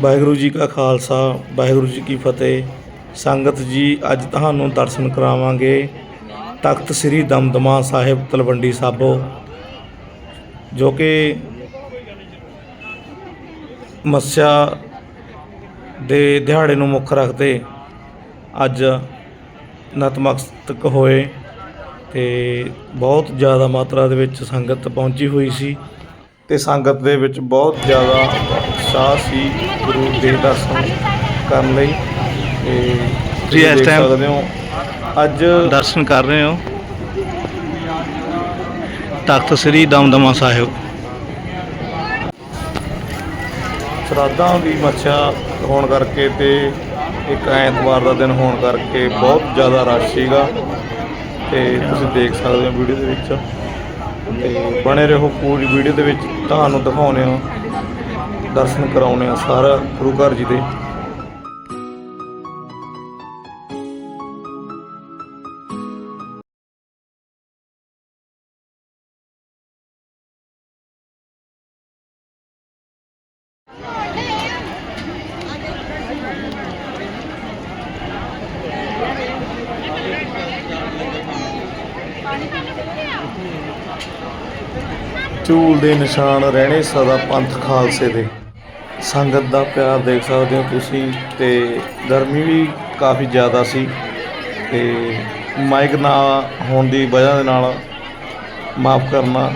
ਵਾਹਿਗੁਰੂ ਜੀ ਕਾ ਖਾਲਸਾ, ਵਾਹਿਗੁਰੂ ਜੀ ਕੀ ਫਤਿਹ। ਸੰਗਤ ਜੀ, ਅੱਜ ਤੁਹਾਨੂੰ ਦਰਸ਼ਨ ਕਰਾਵਾਂਗੇ। ਤਖਤ ਸ੍ਰੀ ਦਮਦਮਾ ਸਾਹਿਬ ਤਲਵੰਡੀ ਸਾਬੋ, ਜੋ ਕਿ ਮੱਸਿਆ ਦੇ ਦਿਹਾੜੇ ਨੂੰ ਮੁੱਖ ਰੱਖਦੇ ਅੱਜ ਨਤਮਸਤਕ ਹੋਏ। ਤੇ ਬਹੁਤ ਜ਼ਿਆਦਾ ਮਾਤਰਾ ਦੇ ਵਿੱਚ ਸੰਗਤ ਪਹੁੰਚੀ ਹੋਈ ਸੀ। ਤੇ ਸੰਗਤ ਦੇ ਵਿੱਚ ਬਹੁਤ ਜ਼ਿਆਦਾ ਉਤਸ਼ਾਹ ਸੀ ਗੁਰੂ ਦੇ ਦਰਸ਼ਨ ਕਰਨ ਲਈ। ਤੇ ਤੁਸੀਂ ਇਸ ਦੇਖ time- ਸਕਦੇ ਹੋ ਅੱਜ ਦਰਸ਼ਨ ਕਰ ਰਹੇ ਹੋ। ਤਖਤ ਸ੍ਰੀ ਦਮਦਮਾ ਸਾਹਿਬ। ਸ਼ਰਾਧਾਂ ਦੀ ਮੱਛਾ ਹੋਣ ਕਰਕੇ ਤੇ ਇੱਕ ਐਤਵਾਰ ਦਾ ਦਿਨ ਹੋਣ ਕਰਕੇ ਬਹੁਤ ਜ਼ਿਆਦਾ ਰਸ਼ ਸੀਗਾ। ਤੇ ਤੁਸੀਂ ਦੇਖ ਸਕਦੇ ਹੋ ਵੀਡੀਓ ਦੇ ਵਿੱਚ। ਤੇ ਬਣੇ ਰਹੋ ਪੂਰੀ ਵੀਡੀਓ ਦੇ ਵਿੱਚ। ਤੁਹਾਨੂੰ ਦਿਖਾਉਣੇ ਆ ਦਰਸ਼ਨ ਕਰਾਉਣੇ ਆ ਸਾਰਾ ਗੁਰੂ ਘਰ ਜੀ ਦੇ। ਝੂਲ ਦੇ ਨਿਸ਼ਾਨ ਰਹਿਣੇ ਸਦਾ ਪੰਥ ਖਾਲਸੇ ਦੇ। ਸੰਗਤ ਦਾ ਪਿਆਰ ਦੇਖ ਸਕਦੇ ਹੋ ਤੁਸੀਂ ਤੇ ਗਰਮੀ ਵੀ ਕਾਫੀ ਜ਼ਿਆਦਾ ਸੀ ਤੇ ਮਾਈਕ ਨਾ ਹੋਣ ਦੀ ਵਜ੍ਹਾ ਦੇ ਨਾਲ ਮਾਫ ਕਰਨਾ,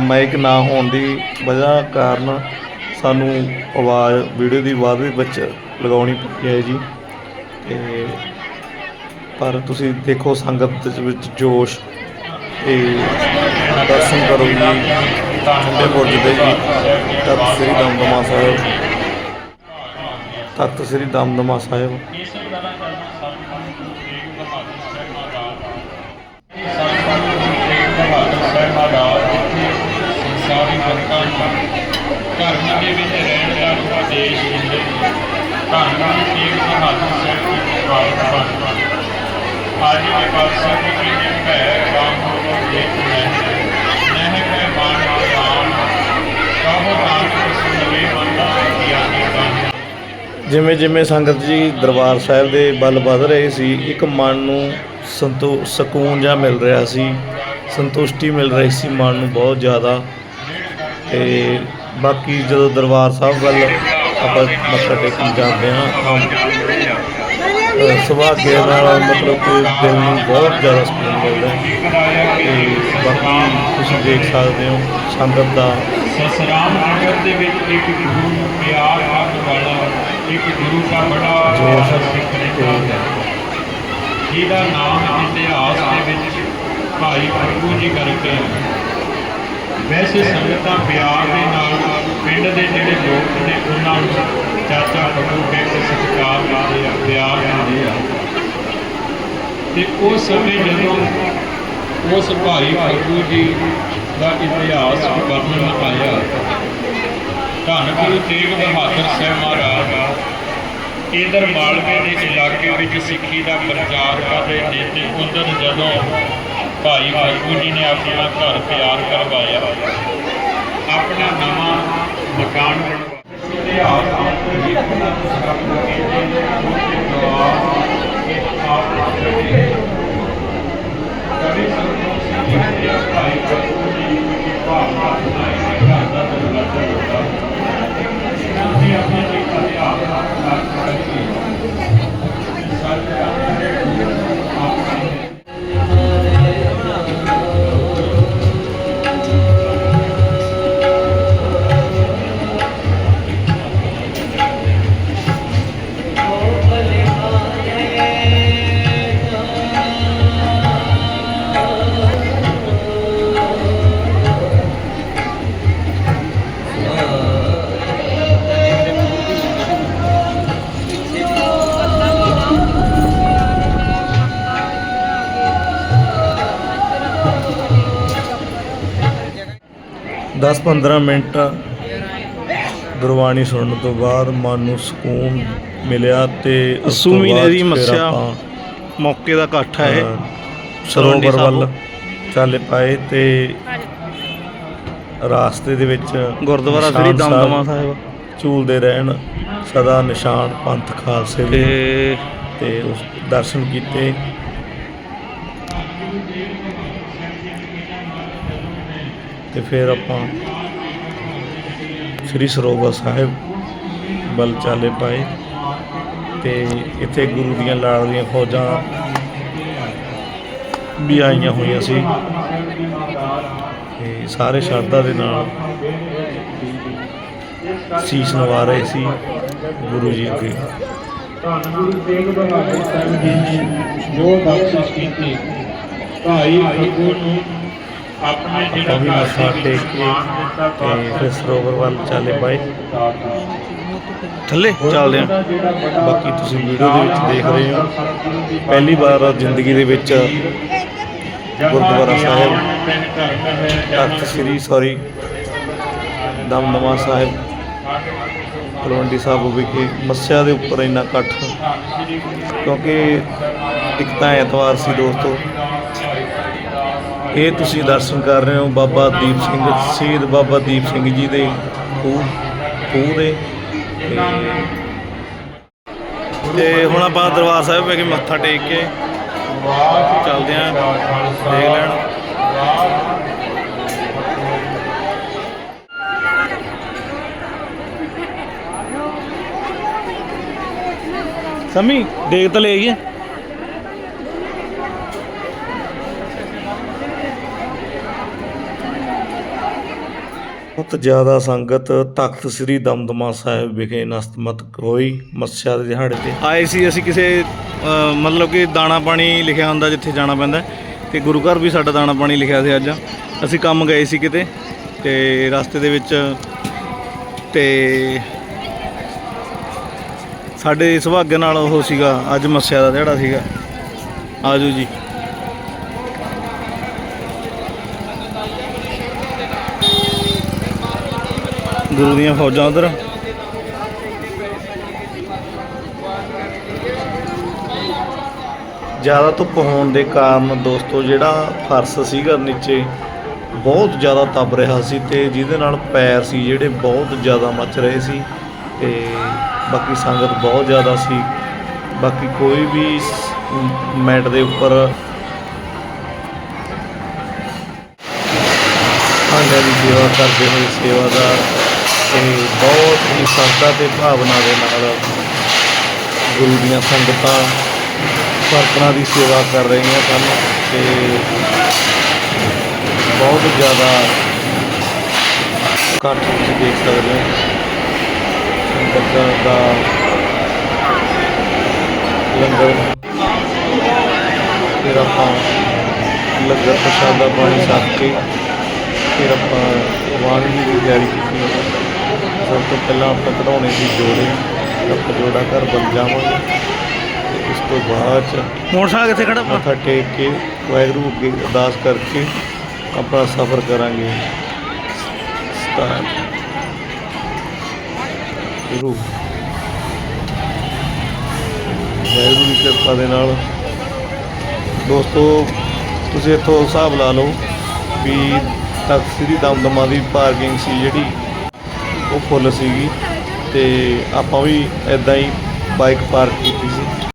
ਮਾਈਕ ਨਾ ਹੋਣ ਦੀ ਵਜ੍ਹਾ ਕਾਰਨ ਸਾਨੂੰ ਆਵਾਜ਼, ਵੀਡੀਓ ਦੀ ਆਵਾਜ਼ ਵੀ ਵਿੱਚ ਲਗਾਉਣੀ ਪਈ ਹੈ ਜੀ। ਤੇ ਪਰ ਤੁਸੀਂ ਦੇਖੋ ਸੰਗਤ ਵਿੱਚ ਜੋਸ਼ ਇਹ ਦਰਸ਼ਨ ਕਰੋ ਜੀ ਠੰਡੇ ਬੁਰਜ ਦੇ ਜੀ ਤਖਤ ਸ੍ਰੀ ਦਮਦਮਾ ਸਾਹਿਬ ਤਖਤ ਸ੍ਰੀ ਦਮਦਮਾ ਸਾਹਿਬ ਧਰਮ ਦੇ ਵਿੱਚ ਰਹਿਣ ਦਾ ਉਪਦੇਸ਼ ਦਿੰਦੇ ਧੰਨ ਗੁਰੂ ਤੇਗ ਬਹਾਦਰ ਸਾਹਿਬ ਜੀ ਭਾਰਤ ਬਣ ਅੱਜ ਦੇ ਪਾਤਸ਼ਾਹ ਜੀ ਕੀ ਹੈ ਦੇਖ ਨਹਿ ਨਹਿ ਕੈ ਬਾਣ ਆਨ ਕਹੋ ਨਾਨਕ ਸੁਣਵੇ ਮਨ ਦਾ ਗਿਆਨੀ ਬਣ ਜਿਵੇਂ ਜਿਵੇਂ ਸੰਗਤ ਜੀ ਦਰਬਾਰ ਸਾਹਿਬ ਦੇ ਵੱਲ ਵੱਧ ਰਹੇ ਸੀ ਇੱਕ ਮਨ ਨੂੰ ਸੰਤੋ ਸਕੂਨ ਜਿਹਾ ਮਿਲ ਰਿਹਾ ਸੀ ਸੰਤੁਸ਼ਟੀ ਮਿਲ ਰਹੀ ਸੀ ਮਨ ਨੂੰ ਬਹੁਤ ਜ਼ਿਆਦਾ। ਤੇ ਬਾਕੀ ਜਦੋਂ ਦਰਬਾਰ ਸਾਹਿਬ ਵੱਲ ਆਪਾਂ ਮੱਥਾ ਟੇਕਣ ਜਾਂਦੇ ਹਾਂ ਤਾਂ ਅ, ਸੁਭਾਗੇ ਨਾਲ ਮਤਲਬ ਕਿ ਦਿਲ ਨੂੰ ਬਹੁਤ ਜ਼ਿਆਦਾ ਸਕੂਨ ਮਿਲਦਾ ਹੈ। ਤੇ ਬਾਕੀ ਤੁਸੀਂ ਦੇਖ ਸਕਦੇ ਹੋ ਸੰਗਤ ਦਾ ਸਸਰਾਮ ਨਗਰ ਦੇ ਵਿੱਚ ਇੱਕ ਗੁਰੂ ਪਿਆਰ ਕਰਨ ਵਾਲਾ ਇੱਕ ਗੁਰੂ ਦਾ ਬੜਾ ਜੋਸ਼ ਪਿਆਰਾ ਸਿੱਖ ਰਹਿੰਦਾ ਹੈ। ਜਿਹਦਾ ਨਾਮ ਇਤਿਹਾਸ ਦੇ ਵਿੱਚ ਭਾਈ ਫੱਗੂ ਜੀ ਕਰਕੇ। ਵੈਸੇ ਸੰਗਤਾਂ ਪਿਆਰ ਦੇ ਨਾਲ ਪਿੰਡ ਦੇ ਜਿਹੜੇ ਲੋਕ ਨੇ ਉਹਨਾਂ ਨੂੰ ਚਾਚਾ ਫੱਗੂ ਕਹਿ ਕੇ ਸਤਿਕਾਰ ਕਰਦੇ ਆ ਪਿਆਰ ਦਿੰਦੇ ਆ ਤੇ ਉਸ ਸਮੇਂ ਜਦੋਂ ਉਸ ਭਾਈ ਫੱਗੂ ਜੀ ਦਾ ਇਤਿਹਾਸ ਵਰਣਨ ਆਇਆ। ਧੰਨ ਗੁਰੂ ਤੇਗ ਬਹਾਦਰ ਸਾਹਿਬ ਮਹਾਰਾਜ ਇਧਰ ਮਾਲਵੇ ਦੇ ਇਲਾਕੇ ਵਿੱਚ ਸਿੱਖੀ ਦਾ ਪ੍ਰਚਾਰ ਕਰ ਰਹੇ ਨੇ ਤੇ ਉਧਰ ਜਦੋਂ ਭਾਈ ਫੱਗੂ ਜੀ ਨੇ ਆਪਣਾ ਘਰ ਤਿਆਰ ਕਰਵਾਇਆ, ਆਪਣਾ ਨਵਾਂ ਮਕਾਨ ਬਣਵਾਇਆ। ਇਤਿਹਾਸ ਆਪਕੋ ਜੀ 10-15 ਮਿੰਟ ਗੁਰਬਾਣੀ ਸੁਣਨ ਤੋਂ ਬਾਅਦ ਮਨ ਨੂੰ ਸਕੂਨ ਮਿਲਿਆ ਤੇ ਅਸੂਮੀ ਨੇ ਦੀ ਮੱਸਿਆ ਮੌਕੇ ਦਾ ਇਕੱਠ ਹੈ ਸਰੋਵਰ ਵੱਲ ਚੱਲ ਪਾਏ ਤੇ ਰਾਸਤੇ ਦੇ ਵਿੱਚ ਗੁਰਦੁਆਰਾ ਸ੍ਰੀ ਦਮਦਮਾ ਸਾਹਿਬ। ਝੂਲਦੇ ਰਹਿਣ ਸਦਾ ਨਿਸ਼ਾਨ ਪੰਥ ਖਾਲਸੇ ਦੇ। ਤੇ ਉਸ ਦਰਸ਼ਨ ਕੀਤੇ। ਤੇ ਫਿਰ ਆਪਾਂ ਸ੍ਰੀ ਸਰੋਵਰ ਸਾਹਿਬ ਬਲ ਚਾਲੇ ਪਾਏ ਤੇ ਇੱਥੇ ਗੁਰੂ ਦੀਆਂ ਲਾੜਦੀਆਂ ਫੌਜਾਂ ਵੀ ਆਈਆਂ ਹੋਈਆਂ ਸੀ। ਤੇ ਸਾਰੇ ਸ਼ਰਧਾ ਦੇ ਨਾਲ ਸੀਸ ਨਵਾ ਰਹੇ ਸੀ ਗੁਰੂ ਜੀ ਅੱਗੇ। ਧੰਨ ਗੁਰੂ ਤੇਗ ਬਹਾਦਰ ਸਾਹਿਬ ਜੀ ਨੇ ਜੋ ਬਖਸ਼ਿਸ਼ ਕੀਤੀ। ਭਾਈ ਫੱਗੂ ਨੂੰ ਆਪਣੇ ਜਿਹੜਾ ਆਪਾਂ ਵੀ ਮੱਥਾ ਘਰ ਦੇ ਟੇਕ ਕੇ ਤੇ ਫਿਰ ਸਰੋਵਰ ਵੱਲ ਚਾਲੇ ਪਏ ਥੱਲੇ ਚੱਲਦੇ ਆ ਬਾਕੀ ਤੁਸੀਂ ਵੀਡੀਓ ਦੇ ਵਿੱਚ ਦੇਖ ਰਹੇ ਹੋ। ਪਹਿਲੀ ਵਾਰ ਜ਼ਿੰਦਗੀ ਦੇ ਵਿੱਚ ਗੁਰਦੁਆਰਾ ਸਾਹਿਬ ਤਖਤ ਸ੍ਰੀ ਸੌਰੀ ਦਮਦਮਾ ਸਾਹਿਬ ਤਲਵੰਡੀ ਸਾਹਿਬ ਵਿਖੇ ਮੱਸਿਆ ਦੇ ਉੱਪਰ ਇੰਨਾ ਇਕੱਠ। ਕਿਉਂਕਿ ਇੱਕ ਤਾਂ ਐਤਵਾਰ ਸੀ ਦੋਸਤੋ ਇਹ ਤੁਸੀਂ ਦਰਸ਼ਨ ਕਰ ਰਹੇ ਹੋ ਬਾਬਾ ਦੀਪ ਸਿੰਘ ਸ਼ਹੀਦ ਬਾਬਾ ਦੀਪ ਸਿੰਘ ਜੀ ਦੇ ਖੂਹ ਖੂਹ ਦੇ। ਤੇ ਹੁਣ ਆਪਾਂ ਦਰਬਾਰ ਸਾਹਿਬ ਵਿਖੇ ਮੱਥਾ ਟੇਕ ਕੇ ਚੱਲਦੇ ਆਂ ਦੇਖ ਲੈਣ। ਸਮੀ, ਦੇਖ ਤਾਂ ਲੈ ਗਏ ਬਹੁਤ ਜ਼ਿਆਦਾ ਸੰਗਤ ਤਖਤ ਸ੍ਰੀ ਦਮਦਮਾ ਸਾਹਿਬ ਵਿਖੇ ਨਸਤਮਤਕ ਹੋਈ, ਮੱਸਿਆ ਦੇ ਦਿਹਾੜੇ ਤੇ। ਆਏ ਸੀ ਅਸੀਂ ਕਿਸੇ ਮਤਲਬ ਕਿ ਦਾਣਾ ਪਾਣੀ ਲਿਖਿਆ ਹੁੰਦਾ ਜਿੱਥੇ ਜਾਣਾ ਪੈਂਦਾ ਤੇ ਗੁਰੂ ਘਰ ਵੀ ਸਾਡਾ ਦਾਣਾ ਪਾਣੀ ਲਿਖਿਆ ਸੀ ਅੱਜ। ਅਸੀਂ ਕੰਮ ਗਏ ਸੀ ਕਿਤੇ, ਤੇ ਰਸਤੇ ਦੇ ਵਿੱਚ, ਤੇ ਸਾਡੇ ਸੁਭਾਗਿਆ ਨਾਲ ਉਹ ਸੀਗਾ, ਅੱਜ ਮੱਸਿਆ ਦਾ ਜਿਹੜਾ ਸੀਗਾ। ਆਜੋ ਜੀ। ਗੁਰੂ ਦੀਆਂ ਫੌਜਾਂ ਉਧਰ। ਜ਼ਿਆਦਾ ਧੁੱਪ ਹੋਣ ਦੇ ਕਾਰਨ ਦੋਸਤੋ, ਜਿਹੜਾ ਫਰਸ਼ ਸੀਗਾ ਨੀਚੇ, ਬਹੁਤ ਜ਼ਿਆਦਾ ਤਪ ਰਿਹਾ ਸੀ ਤੇ ਜਿਹਦੇ ਨਾਲ ਪੈਰ ਸੀ ਜਿਹੜੇ ਬਹੁਤ ਜ਼ਿਆਦਾ ਮੱਚ ਰਹੇ ਸੀ ਤੇ ਬਾਕੀ ਸੰਗਤ ਬਹੁਤ ਜ਼ਿਆਦਾ ਸੀ। ਬਾਕੀ ਕੋਈ ਵੀ ਸ- ਮੈਟ ਦੇ ਉੱਪਰ ਭਾਂਡਿਆਂ ਦੀ ਸੇਵਾ ਕਰਦੇ ਹੋਏ ਸੇਵਾਦਾਰ ਤੇ ਬਹੁਤ ਹੀ ਸ਼ਰਧਾ ਤੇ ਭਾਵਨਾ ਦੇ ਨਾਲ ਗੁਰੂ ਦੀਆਂ ਸੰਗਤਾਂ ਸਰਪਣਾ ਦੀ ਸੇਵਾ ਕਰ ਰਹੀਆਂ ਸਨ ਤੇ ਬਹੁਤ ਜ਼ਿਆਦਾ ਇਕੱਠ ਤੁਸੀਂ ਦੇਖ ਸਕਦੇ ਹੋ। ਸੰਗਤ ਦਾ ਲੰਗਰ ਫਿਰ ਆਪਾਂ ਲੰਗਰ ਪ੍ਰਸ਼ਾਦਾ ਪਾਣੀ ਛਕ ਕੇ ਫਿਰ ਆਪਾਂ ਵਾਣ ਦੀ ਤਿਆਰੀ ਕੀਤੀ। ਸਭ ਤੋਂ ਪਹਿਲਾਂ ਆਪਾਂ ਕਢਾਉਣੇ ਸੀ ਜੋੜੇ। ਆਪਾਂ ਜੋੜਾ ਘਰ ਬਣ ਜਾਵਾਂਗੇ। ਤੇ ਇਸ ਤੋਂ ਬਾਅਦ ਚ ਮੋਟਰਸਾਈਕਲ ਕਿੱਥੇ ਖੜਾ? ਮੱਥਾ ਟੇਕ ਕੇ ਵਾਹਿਗੁਰੂ ਅੱਗੇ ਅਰਦਾਸ ਕਰਕੇ ਆਪਣਾ ਸਫ਼ਰ ਕਰਾਂਗੇ। ਸਟਾਰਟ। ਸ਼ੁਰੂ। ਵਾਹਿਗੁਰੂ ਦੀ ਕਿਰਪਾ ਦੇ ਨਾਲ। ਦੋਸਤੋ ਤੁਸੀਂ ਇੱਥੋਂ ਹਿਸਾਬ ਲਾ ਲਓ ਵੀ ਤਖਤ ਸ੍ਰੀ ਦਮਦਮਾ ਦੀ ਪਾਰਕਿੰਗ ਸੀ ਜਿਹੜੀ। ਉਹ ਫੁੱਲ ਸੀਗੀ ਤੇ ਆਪਾਂ ਵੀ ਇਦਾਂ ਹੀ ਬਾਈਕ ਪਾਰਕ ਕੀਤੀ ਸੀ।